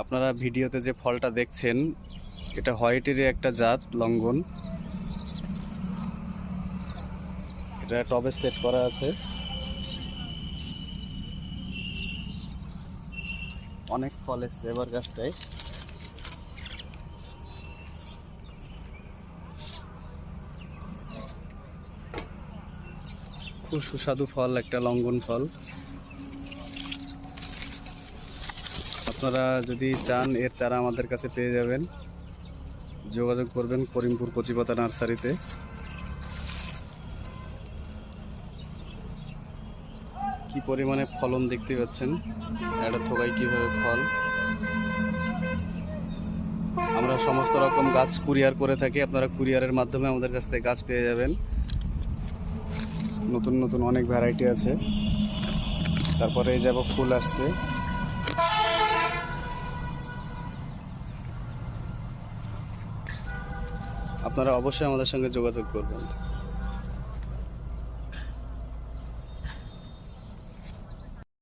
আপনারা ভিডিওতে যে ফলটা দেখছেন, এটা হোয়াইটেরই একটা জাত লঙ্ঘন এটা টবে সেট করা আছে। অনেক ফল এসছে এবার গাছটায়। খুব সুস্বাদু ফল, একটা লঙ্ঘন ফল। আপনারা যদি চান, এর চারা আমাদের কাছে পেয়ে যাবেন। যোগাযোগ করবেন করিমপুর কচিপাতা নার্সারিতে। কি পরিমাণে ফলন দেখতে পাচ্ছেন? একটা থোকায় কীভাবে ফল? আমরা সমস্ত রকম গাছ কুরিয়ার করে থাকি। আপনারা কুরিয়ারের মাধ্যমে আমাদের কাছ থেকে গাছ পেয়ে যাবেন। নতুন নতুন অনেক ভ্যারাইটি আছে। তারপরে এই যাব ফুল আসছে। আপনারা অবশ্যই আমাদের সঙ্গে যোগাযোগ করবেন।